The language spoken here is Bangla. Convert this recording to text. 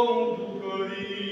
Domnului.